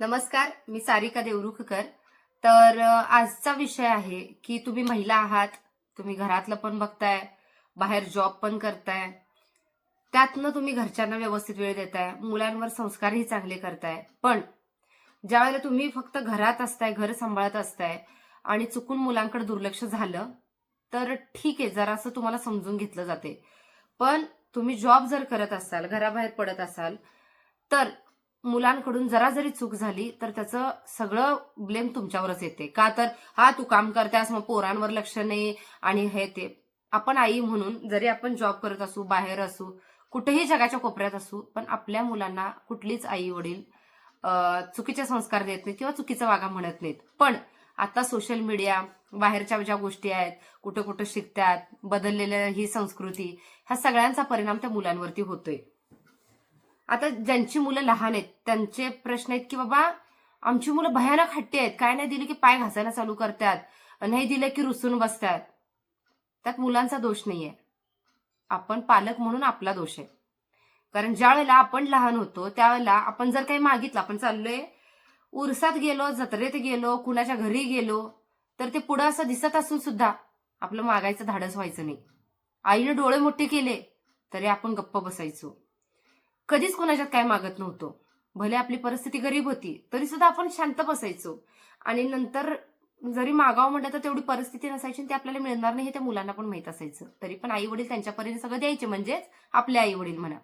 नमस्कार मी सारिका देवरुखकर. तर आजचा विषय आहे की तुम्ही महिला आहात तुम्ही घरातलं पण बघताय बाहेर जॉब पण करताय त्यातनं तुम्ही घरच्यांना व्यवस्थित वेळ देताय मुलांवर संस्कारही चांगले करताय. पण ज्यावेळेला तुम्ही फक्त घरात असताय घर सांभाळत असताय आणि चुकून मुलांकडे दुर्लक्ष झालं तर ठीक आहे जरासं तुम्हाला समजून घेतलं जाते. पण तुम्ही जॉब जर करत असाल घराबाहेर पडत असाल तर मुलांकडून जरा जरी चूक झाली तर त्याचं सगळं ब्लेम तुमच्यावरच येते. का तर हा तू काम करतास मग पोरांवर लक्ष नाही आणि हे ते. आपण आई म्हणून जरी आपण जॉब करत असू बाहेर असू कुठेही जगाच्या कोपऱ्यात असू पण आपल्या मुलांना कुठलीच आई वडील चुकीचे संस्कार देत नाहीत किंवा चुकीचं वागा म्हणत नाहीत. पण आता सोशल मीडिया बाहेरच्या ज्या गोष्टी आहेत कुठं कुठं शिकतात बदललेल्या ही संस्कृती ह्या सगळ्यांचा परिणाम त्या मुलांवरती होतोय. आता ज्यांची मुलं लहान आहेत त्यांचे प्रश्न आहेत की बाबा आमची मुलं भयानक हट्टी आहेत. काय नाही दिलं की पाय घासायला चालू करतात. नाही दिलं की रुसून बसतात. त्यात मुलांचा दोष नाहीये. आपण पालक म्हणून आपला दोष आहे. कारण ज्या वेळेला आपण लहान होतो त्यावेळेला आपण जर काही मागितलं आपण चाललोय उरसात गेलो जत्रेत गेलो कुणाच्या घरी गेलो तर ते पुढं असं दिसत असून सुद्धा आपलं मागायचं धाडस व्हायचं नाही. आईने डोळे मोठे केले तरी आपण गप्प बसायचो. कधीच कोणाच्यात काय मागत नव्हतो. भले आपली परिस्थिती गरीब होती तरी सुद्धा आपण शांत बसायचो. आणि नंतर जरी मागावं म्हटलं तर तेवढी परिस्थिती नसायची ते आपल्याला मिळणार नाही हे त्या मुलांना पण माहीत असायचं. तरी पण आई वडील त्यांच्यापर्यंत सगळं द्यायचे म्हणजेच आपले आई वडील म्हणा.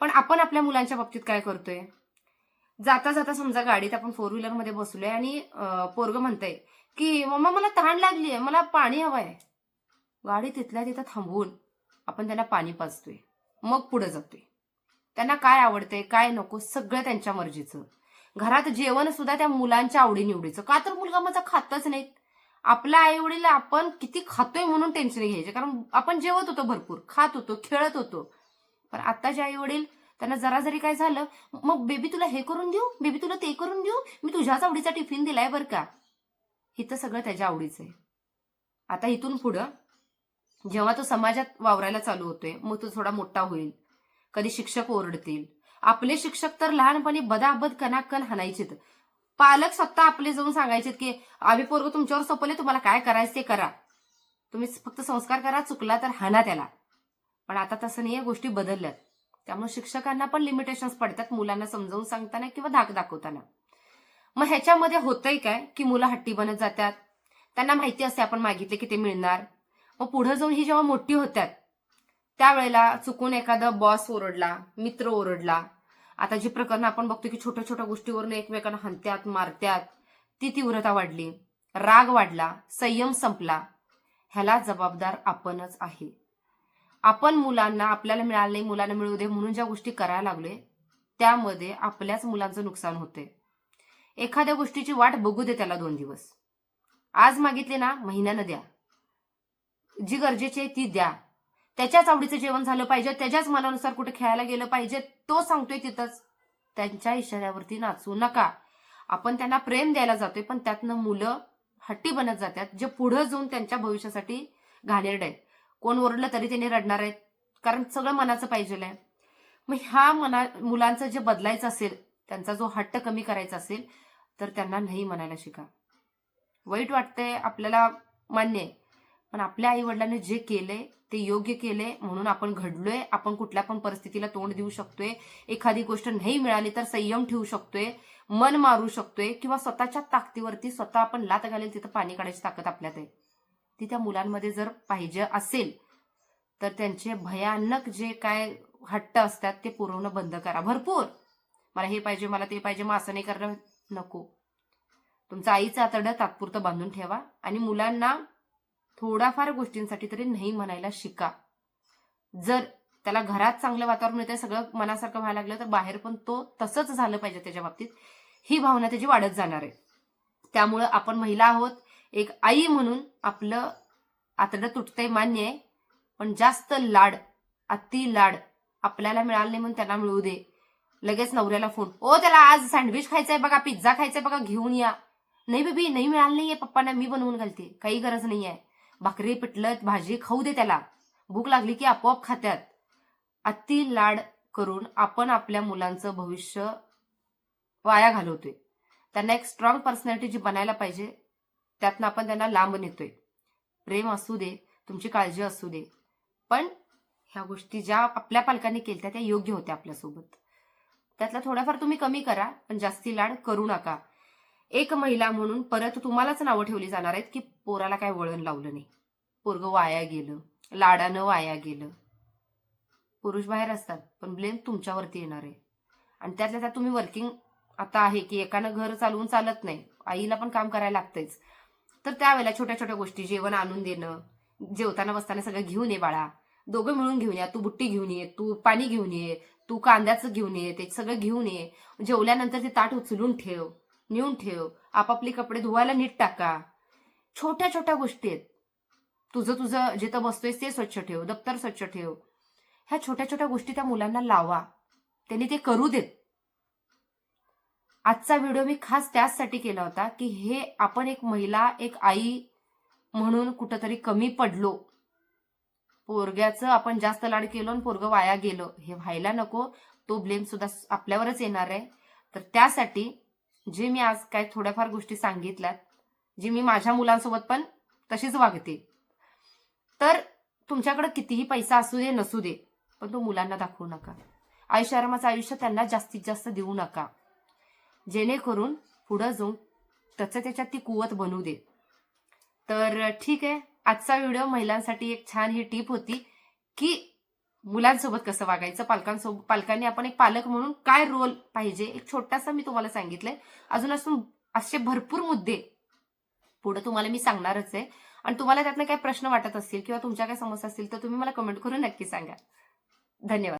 पण आपण आपल्या मुलांच्या बाबतीत काय करतोय? जाता जाता समजा गाडीत आपण फोर व्हीलरमध्ये बसलोय आणि पोरग म्हणताय की मम्मा मला तहान लागली आहे मला पाणी हवंय. गाडी तिथल्या तिथं थांबवून आपण त्यांना पाणी पाजतोय. मग पुढे जातोय. त्यांना काय आवडते काय नको सगळं त्यांच्या मर्जीचं. घरात जेवण सुद्धा त्या मुलांच्या आवडीनिवडीचं. का तर मुलगा माझा खातच नाहीत आपल्या आई वडील आपण किती खातोय म्हणून टेन्शन घ्यायचे. कारण आपण जेवत होतो भरपूर खात होतो खेळत होतो. पण आत्ताचे आई वडील त्यांना जरा जरी काय झालं मग बेबी तुला हे करून देऊ? बेबी तुला ते करून देऊ? मी तुझ्याच आवडीचा टिफिन दिलाय बरं का? इथं सगळं त्याच्या आवडीचं आहे आता इथून पुढं जेव्हा तो समाजात वावरायला चालू होतोय मग तो थोडा मोठा होईल. कधी शिक्षक ओरडतील. आपले शिक्षक तर लहानपणी बदाबद कणाकण हाणायचेत. पालक स्वतः आपले जाऊन सांगायचे की आम्ही पोरग तुमच्यावर सोपवले तुम्हाला काय करायचं ते करा. तुम्ही फक्त संस्कार करा चुकला तर हाना त्याला. पण आता तसं नाही गोष्टी बदलल्यात. त्यामुळे शिक्षकांना पण लिमिटेशन्स पडतात मुलांना समजावून सांगताना किंवा धाक दाखवताना. मग ह्याच्यामध्ये होतंय काय की मुलं हट्टी बनत जातात. त्यांना माहिती असते आपण मागितले की ते मिळणार. मग पुढे जाऊन ही जेव्हा मोठी होत्यात त्यावेळेला चुकून एखादा बॉस ओरडला मित्र ओरडला. आता जी प्रकरणं आपण बघतो की छोट्या छोट्या गोष्टीवरून एकमेकांना हनत्यात मारत्यात ती तीव्रता वाढली राग वाढला संयम संपला. ह्याला जबाबदार आपणच आहे. आपण मुलांना आपल्याला मिळालं नाही मुलांना मिळू दे म्हणून ज्या गोष्टी करायला लागले त्यामध्ये आपल्याच मुलांचं नुकसान होते एखाद्या गोष्टीची वाट बघू दे त्याला दोन दिवस. आज मागितले ना महिन्यानं द्या. जी गरजेची आहे ती द्या. त्याच्याच आवडीचं जेवण झालं पाहिजे त्याच्याच मनानुसार कुठे खेळायला गेलं पाहिजे तो सांगतोय तिथंच. त्यांच्या इशाऱ्यावरती नाचू नका. आपण त्यांना प्रेम द्यायला जातोय पण त्यातनं मुलं हट्टी बनत जातात जे पुढे जाऊन त्यांच्या भविष्यासाठी घाणेरड आहेत. कोण ओरडलं तरी त्यांनी रडणार आहेत कारण सगळं मनाचं पाहिजे आहे मग ह्या मना मुलांचं जे बदलायचं असेल त्यांचा जो हट्ट कमी करायचा असेल तर त्यांना नाही म्हणायला शिका. वाईट वाटतंय आपल्याला मान्य आहे पण आपल्या आई वडिलांनी जे केलंय ते योग्य केले म्हणून आपण घडलोय. आपण कुठल्या पण परिस्थितीला तोंड देऊ शकतोय. एखादी गोष्ट नाही मिळाली तर संयम ठेवू शकतोय मन मारू शकतोय किंवा स्वतःच्या ताकदीवरती स्वतः आपण लात घालेल तिथं पाणी काढायची ताकद आपल्यात आहे. ती त्या मुलांमध्ये जर पाहिजे असेल तर त्यांचे भयानक जे काय हट्ट असतात ते पुरवणं बंद करा. भरपूर. मला हे पाहिजे मला ते पाहिजे मग असं नाही करणं नको. तुमचं आईचं आतडं तात्पुरतं बांधून ठेवा. आणि मुलांना थोड्याफार गोष्टींसाठी तरी नाही म्हणायला शिका. जर त्याला घरात चांगलं वातावरण मिळतंय सगळं मनासारखं व्हायला लागलं तर बाहेर पण तो तसंच झालं पाहिजे त्याच्या बाबतीत. ही भावना त्याची वाढत जाणार आहे. त्यामुळं आपण महिला आहोत. एक आई म्हणून आपलं आतडं तुटतंय मान्य आहे पण जास्त लाड अति लाड आपल्याला मिळालं नाही म्हणून त्यांना मिळू दे. लगेच नवऱ्याला फोन ओ त्याला आज सँडविच खायचंय बघा पिझ्झा खायचंय बघा घेऊन या. नाही बेबी नाही मिळालं नाहीये पप्पांना मी बनवून घालते. काही गरज नाही आहे भाकरी पिटलं भाजी खाऊ दे त्याला. भूक लागली की आपोआप खात्यात. अति लाड करून आपण आपल्या मुलांचं भविष्य वाया घालवतोय. त्यांना एक स्ट्रॉंग पर्सनॅलिटी जी बनायला पाहिजे त्यातनं आपण त्यांना लांब नेतोय. प्रेम असू दे तुमची काळजी असू दे. पण ह्या गोष्टी ज्या आपल्या पालकांनी केल्या त्या योग्य होत्या आपल्यासोबत. त्यातला थोड्याफार तुम्ही कमी करा पण जास्ती लाड करू नका. एक महिला म्हणून परत तुम्हालाच नावं ठेवली जाणार आहेत की पोराला काय वळण लावलं नाही. पोरग वाया गेलं लाडानं वाया गेलं. पुरुष बाहेर असतात पण ब्लेम तुमच्यावरती येणार आहे. आणि त्यातल्या त्यात तुम्ही वर्किंग आता आहे की एकानं घर चालवून चालत नाही आईला पण काम करायला लागतंच तर त्यावेळेला छोट्या छोट्या गोष्टी जेवण आणून देणं जेवताना बसताना सगळं घेऊन ये बाळा. दोघं मिळून घेऊन या तू बुट्टी घेऊन ये तू पाणी घेऊन ये तू कांद्याचं घेऊन ये ते सगळं घेऊन ये. जेवल्यानंतर ते ताट उचलून ठेव. नेऊन ठेव. आपापले कपडे धुवायला नीट टाका. छोट्या छोट्या गोष्टी आहेत. तुझं तुझं जिथं बसतोय ते स्वच्छ ठेव. दप्तर स्वच्छ ठेव. ह्या छोट्या छोट्या गोष्टी त्या मुलांना लावा. त्यांनी ते करू देत. आजचा व्हिडिओ मी खास त्याचसाठी केला होता की हे आपण एक महिला एक आई म्हणून कुठंतरी कमी पडलो. पोरग्याचं आपण जास्त लाड केलो आणि पोरगं वाया गेलो. हे व्हायला नको. तो ब्लेम सुद्धा आपल्यावरच येणार आहे. तर त्यासाठी जे मी आज काय थोड्याफार गोष्टी सांगितल्यात जी मी माझ्या मुलांसोबत पण तशीच वागते. तर तुमच्याकडे कितीही पैसा असू दे नसू दे पण तो मुलांना दाखवू नका. आयुष्य आरामाचं आयुष्य त्यांना जास्तीत जास्त देऊ नका. जेणेकरून पुढं जाऊन त्याचं त्याच्यात ती कुवत बनवू दे. तर ठीक आहे आजचा व्हिडिओ महिलांसाठी एक छान ही टीप होती की मुलांसोबत कसं वागायचं? पालकांसोबत पालकांनी आपण एक पालक म्हणून काय रोल पाहिजे? एक छोटासा मी तुम्हाला सांगितलंय. अजून असून असे भरपूर मुद्दे पुढे तुम्हाला मी सांगणारच आहे. आणि तुम्हाला त्यातनं काही प्रश्न वाटत असतील किंवा तुमच्या काही समस्या असतील तर तुम्ही मला कमेंट करून नक्की सांगा. धन्यवाद.